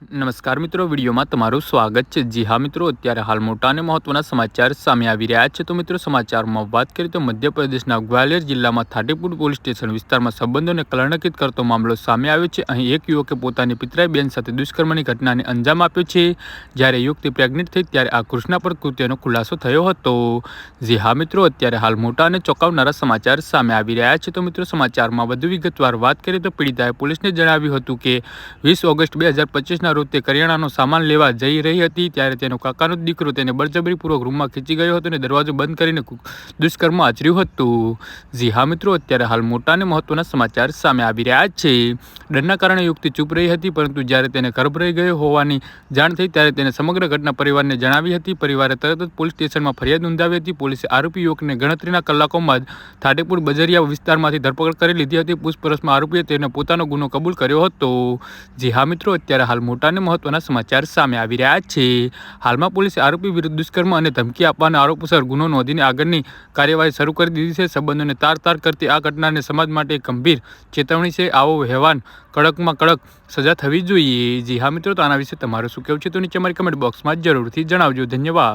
નમસ્કાર મિત્રો, વિડીયોમાં તમારું સ્વાગત છે. જી હા મિત્રો, અત્યારે હાલ મોટા અને મહત્વના સમાચાર સામે આવી રહ્યા છે. તો મિત્રો, સમાચારમાં વાત કરીએ તો મધ્યપ્રદેશના ગ્વાલિયર જિલ્લામાં થાટીપુર પોલીસ સ્ટેશન વિસ્તારમાં સંબંધોને કલંકિત કરતો મામલો સામે આવ્યો છે. અહીં એક યુવકે પોતાની પિતરાઈ બેન સાથે દુષ્કર્મની ઘટનાને અંજામ આપ્યો છે. જ્યારે યુવતી પ્રેગ્નેન્ટ થઈ, ત્યારે આ કૃષ્ણા પર કૃત્યનો ખુલાસો થયો હતો. જી હા મિત્રો, અત્યારે હાલ મોટા અને ચોંકાવનારા સમાચાર સામે આવી રહ્યા છે. તો મિત્રો, સમાચારમાં વધુ વિગતવાર વાત કરીએ તો પીડિતાએ પોલીસને જણાવ્યું હતું કે, વીસ ઓગસ્ટ બે હજાર પચીસના રોજ તે કરિયાણાનો સામાન લેવા જઈ રહી હતી, ત્યારે તેનો કાકાનો દીકરો તેને બળજબરીપૂર્વક રૂમમાં ખીચી ગયો હતો અને દરવાજો બંધ કરીને દુષ્કર્મ આચર્યું હતું. જી હા મિત્રો, અત્યારે હાલ મોટા અને મહત્વના સમાચાર સામે આવી રહ્યા છે. ડરના કારણે યુવતી ચૂપ રહી હતી, પરંતુ જ્યારે તેને ગર્ભ રહી ગયો હોવાની જાણ થઈ, ત્યારે તેને સમગ્ર ઘટના પરિવારને જણાવી હતી. પરિવારે તરત જ પોલીસ સ્ટેશનમાં ફરિયાદ નોંધાવી હતી. પોલીસે આરોપી યુવકને ગણતરીના કલાકોમાં જ થાટેપુર બજરિયા વિસ્તારમાંથી ધરપકડ કરી લીધી હતી. પૂછપરછમાં આરોપીએ તેને પોતાનો ગુનો કબૂલ કર્યો હતો. જી હા મિત્રો, અત્યારે હાલ મોટા અને મહત્વના સમાચાર સામે આવી રહ્યા છે. હાલમાં પોલીસે આરોપી વિરુદ્ધ દુષ્કર્મ અને ધમકી આપવાના આરોપસર ગુનો નોંધીને આગળની કાર્યવાહી શરૂ કરી દીધી છે. સંબંધોને તાર તાર કરતી આ ઘટનાને સમાજ માટે ગંભીર ચેતવણી છે. આવો વ્યવહાર કડકમાં કડક સજા થવી જોઈએ. જી હા મિત્રો, તો આના વિશે તમારું શું કહેવું છે? તો નીચે અમારી કમેન્ટ બોક્સમાં જરૂરથી જણાવજો. ધન્યવાદ.